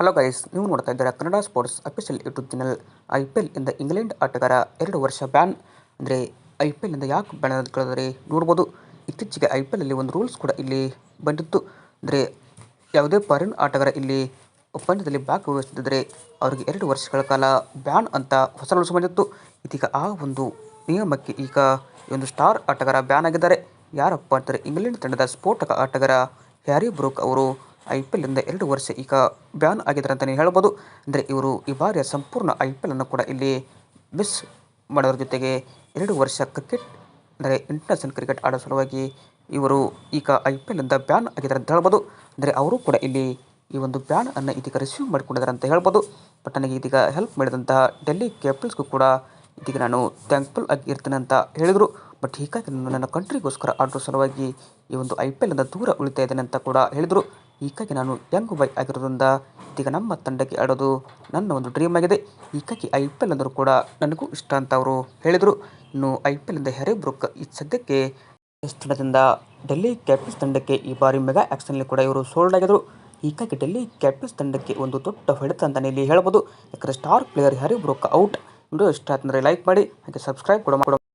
Hello guys ನೀವು ನೋಡ್ತಾ ಇದ್ದೀರಾ Kannada sports official YouTube channel I P L ಇಂದ ಇಂಗ್ಲೆಂಡ್ ಆಟಗಾರ ಎರಡು ವರ್ಷ ಬ್ಯಾನ್ ಅಂದರೆ ಐ ಪಿ ಎಲ್ನಿಂದ ಯಾಕೆ ಬ್ಯಾನ್ ಕೇಳಿದ್ರೆ ನೋಡ್ಬೋದು. ಇತ್ತೀಚೆಗೆ ಐ ಪಿ ಎಲ್ ಅಲ್ಲಿ ಒಂದು ರೂಲ್ಸ್ ಕೂಡ ಇಲ್ಲಿ ಬಂದಿತ್ತು. ಅಂದರೆ ಯಾವುದೇ ಫಾರಿನ್ ಆಟಗಾರ ಇಲ್ಲಿ ಪಂದ್ಯದಲ್ಲಿ ಭಾಗವಹಿಸುತ್ತಿದ್ದರೆ ಅವರಿಗೆ ಎರಡು ವರ್ಷಗಳ ಕಾಲ ಬ್ಯಾನ್ ಅಂತ ಹೊಸ ರೂಲ್ಸ್ ಬಂದಿತ್ತು. ಇದೀಗ ಆ ಒಂದು ನಿಯಮಕ್ಕೆ ಈಗ ಒಂದು ಸ್ಟಾರ್ ಆಟಗಾರ ಬ್ಯಾನ್ ಆಗಿದ್ದಾರೆ. ಯಾರಪ್ಪ ಅಂತಾರೆ ಇಂಗ್ಲೆಂಡ್ ತಂಡದ ಸ್ಫೋಟಕ ಆಟಗಾರ ಹ್ಯಾರಿ ಬ್ರೂಕ್ ಅವರು ಐ ಪಿ ಎಲ್ನಿಂದ ಎರಡು ವರ್ಷ ಈಗ ಬ್ಯಾನ್ ಆಗಿದ್ದಾರೆ ಅಂತಲೇ ಹೇಳ್ಬೋದು. ಅಂದರೆ ಇವರು ಈ ಬಾರಿಯ ಸಂಪೂರ್ಣ ಐ ಪಿ ಎಲ್ ಅನ್ನು ಕೂಡ ಇಲ್ಲಿ ಮಿಸ್ ಮಾಡೋದ್ರ ಜೊತೆಗೆ ಎರಡು ವರ್ಷ ಕ್ರಿಕೆಟ್, ಅಂದರೆ ಇಂಟರ್ನ್ಯಾಷನಲ್ ಕ್ರಿಕೆಟ್ ಆಡೋ ಸಲುವಾಗಿ ಇವರು ಈಗ ಐ ಪಿ ಎಲ್ನಿಂದ ಬ್ಯಾನ್ ಆಗಿದ್ದಾರೆ ಅಂತ ಹೇಳ್ಬೋದು. ಅಂದರೆ ಅವರು ಕೂಡ ಇಲ್ಲಿ ಈ ಒಂದು ಬ್ಯಾನ್ ಅನ್ನು ಇದೀಗ ರಿಸೀವ್ ಮಾಡಿಕೊಂಡಿದ್ದಾರೆ ಅಂತ ಹೇಳ್ಬೋದು. ಬಟ್ ನನಗೆ ಇದೀಗ ಹೆಲ್ಪ್ ಮಾಡಿದಂತಹ ಡೆಲ್ಲಿ ಕ್ಯಾಪಿಟಲ್ಸ್ಗೂ ಕೂಡ ಇದೀಗ ನಾನು ಥ್ಯಾಂಕ್ಫುಲ್ ಆಗಿ ಇರ್ತೇನೆ ಅಂತ ಹೇಳಿದರು. ಬಟ್ ಹೀಗಾಗಿ ನಾನು ನನ್ನ ಕಂಟ್ರಿಗೋಸ್ಕರ ಆಡೋ ಸಲುವಾಗಿ ಈ ಒಂದು ಐ ಪಿ ಎಲ್ನಿಂದ ದೂರ ಉಳಿತಾ ಇದ್ದೇನೆ ಅಂತ ಕೂಡ ಹೇಳಿದರು. ಹೀಗಾಗಿ ನಾನು ಯಂಗ್ ಬಾಯ್ ಆಗಿರೋದ್ರಿಂದ ಇದೀಗ ನಮ್ಮ ತಂಡಕ್ಕೆ ಆಡೋದು ನನ್ನ ಒಂದು ಡ್ರೀಮ್ ಆಗಿದೆ. ಹೀಗಾಗಿ ಐ ಪಿ ಎಲ್ ಅಂದರೂ ಕೂಡ ನನಗೂ ಇಷ್ಟ ಅಂತ ಅವರು ಹೇಳಿದರು. ಇನ್ನು ಐ ಪಿ ಬ್ರೂಕ್ ಈ ಸದ್ಯಕ್ಕೆ ತಂಡದಿಂದ ಡೆಲ್ಲಿ ಕ್ಯಾಪಿಟಲ್ಸ್ ತಂಡಕ್ಕೆ ಈ ಬಾರಿ ಮೆಗಾ ಆ್ಯಕ್ಷನಲ್ಲಿ ಕೂಡ ಇವರು ಸೋಲ್ಡ್ ಆಗಿದ್ರು. ಹೀಗಾಗಿ ಡೆಲ್ಲಿ ಕ್ಯಾಪಿಟಲ್ಸ್ ತಂಡಕ್ಕೆ ಒಂದು ದೊಡ್ಡ ಹೊಡೆತ ಅಂತಲೇ ಇಲ್ಲಿ ಹೇಳ್ಬೋದು. ಯಾಕಂದರೆ star player Harry Brook out video ಇಷ್ಟ ಆಯ್ತಂದರೆ ಲೈಕ್ ಮಾಡಿ, ಹಾಗೆ ಸಬ್ಸ್ಕ್ರೈಬ್ ಕೂಡ ಮಾಡಿ